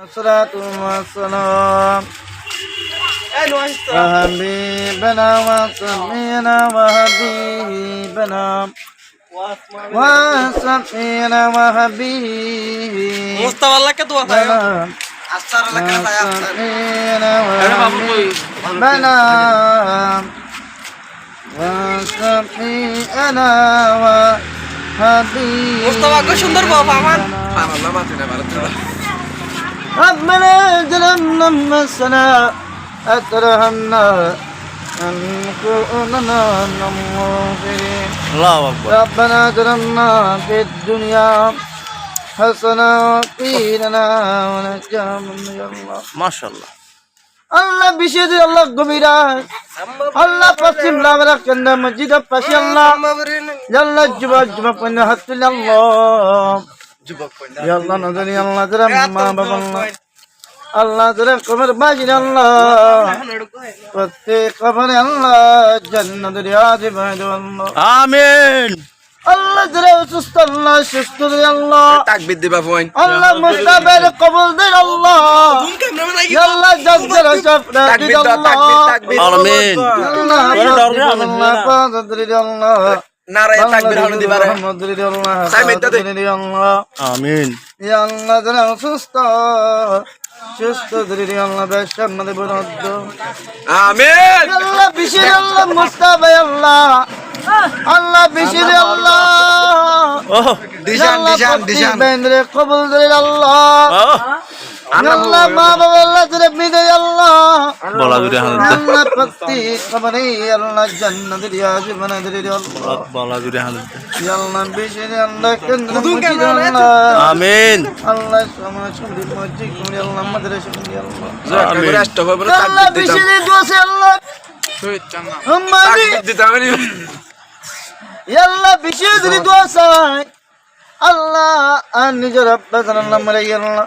الصلاة والسلام وحبيبنا وصفينا وحبيبنا وصفينا وحبيبنا مستوى لك دعا بنا وصفينا وحبيبنا مستوى كو شندر بابا مان سبحان الله ما تنه ربنا ظلمنا انفسنا اترهمنا ان كنا المغفرين আল্লাহ আকবার ربنا ظلمنا في الدنيا حسنة وقيلنا ونجا من الله মাশাআল্লাহ আল্লাহ বিশেষ আল্লাহ গভীরা আল্লাহ পশ্চিম লাভরা কেন্দ্র মসজিদ পাশে আল্লাহ আল্লাহ যুবক যুবক পণ্য হাত তুলে আল্লাহ ইয়া আল্লাহ নজরি আল্লাহ যারা মা বাবা আল্লাহ আল্লাহ যারা কবর বাজির আল্লাহ প্রত্যেক কবরে আল্লাহ জান্নাত রিয়াজ বাইদ আল্লাহ আমিন আল্লাহ যারা অসুস্থ আল্লাহ সুস্থ দে আল্লাহ তাকবীর দিবা ফোন আল্লাহ মুস্তাবের কবুল দে আল্লাহ ইয়া আল্লাহ যারা সব রাজি তাকবীর দাও তাকবীর আল্লাহ আমিন আল্লাহ রে, আল্লাহ আল্লাহ নারায়ে তাকবীর আল্লাহ আমিন। ইয়া যারা অসুস্থ সুস্থ ধরি আল্লাহ বেশার মধ্যে বরাদ্দ আমিন। আল্লাহ বিশেষ আল্লাহ মুস্তাবে আল্লাহ। আল্লাহ বিশেষ আল্লাহ ও দিশান দিশান দিশান। বেন্দ্রে কবুল ধরে আল্লাহ। আল্লাহ মা বাবা আল্লাহ ধরে বিদে আল্লাহ। বলা দূরে হাত আল্লাহ প্রতি খবরে আল্লাহ জান্নাত রিয়াজ বানা ধরে আল্লাহ। বলা দূরে হাত আল্লাহ। বিশেষ আল্লাহ কেন্দ্র আল্লাহ। আমিন। আল্লাহ সমাজ সুন্দর মসজিদ করে আল্লাহ মাদ্রাসা করে আল্লাহ। আমিন। রাষ্ট্র হবে আল্লাহ তাকবীর দোষে আল্লাহ। আমাদের তাকবীর দিতাম আমি আল্লাহ বিশেষ দোষায় আল্লাহ আর নিজের আব্বাস আল্লাহ মারে আল্লাহ।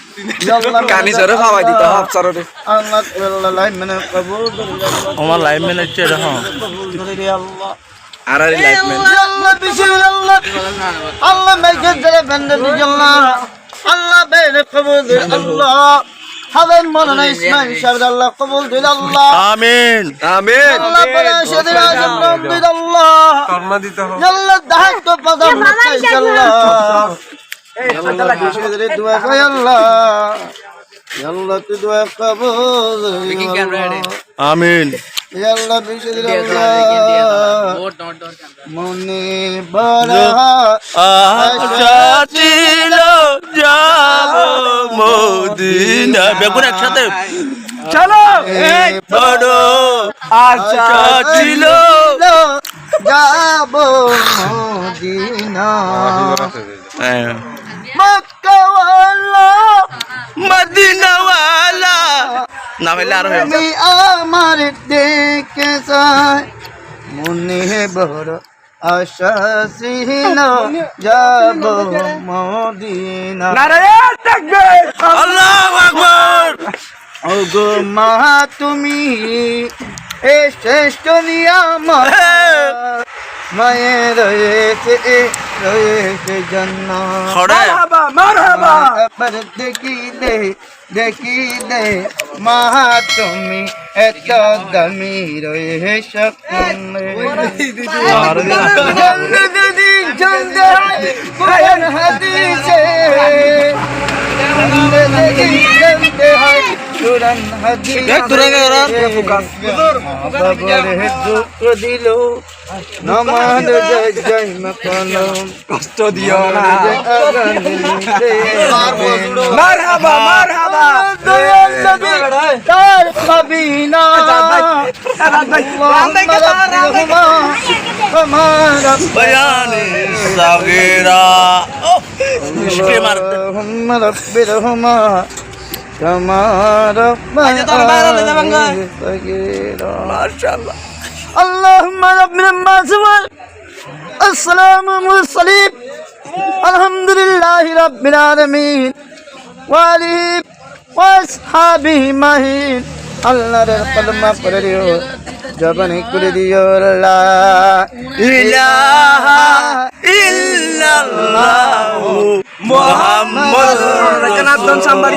কানি জরে খাওয়াই দিতে হাফ আল্লাহ আমার লাইভ ম্যানেজার দেখো কবুল আর আর লাইফ ম্যান আল্লাহ মেঘের ধরে বেন্দে আল্লাহ। আল্লাহ বেরে কবুল আল্লাহ। হাবেন মৌলানা ইসমাইল সাহেব আল্লাহ কবুল ধরে আল্লাহ। আমিন। আমিন। আল্লাহ বলে সেদিন আজম রব্বির আল্লাহ। কর্মা দিতে হবে। আল্লাহ দাহাত তো পাদাম চাই আল্লাহ। দোয়া কই আল্লাহ। আল্লাহ তুই দোয়া কবুল আমিন। আল্লাহ বিশেষ মনে বড় আশা ছিল যাব মদিনা বেগুন একসাথে চলো! বড় আশা ছিল যাব মদিনা না হইলে আর তুমি আমার দেখে মনে বড় আশা ছিল যাব মদিনা। আল্লাহু আকবার! ওগো মা তুমি এ শ্রেষ্ঠ নিয়ামত মায়ের রয়েছে রয়েছে জন্য খড়ে এবার দেখিলে দেখিলে মা তুমি এত দামি রয়ে সকলে জন্নদি জন্দে হাদিসে দিল কষ্ট দিও না মারহাবা মারহাবা দয়াল নবী তার কবিনা بيان صغيرة اللهم رب رحمة كما ربنا صغيرة ما شاء الله গা। ربنا صغيرا মাশাআল্লাহ اللهم رب لما سوى والسلام المرسلين الحمد لله رب العالمين وآله وأصحابه মাহিন আল্লাহর কলমা পড়ে দিও জবানি করে দিও আল্লাহ ইলাহা ইল্লাল্লাহু মুহাম্মাদুর একজন সাম্বারি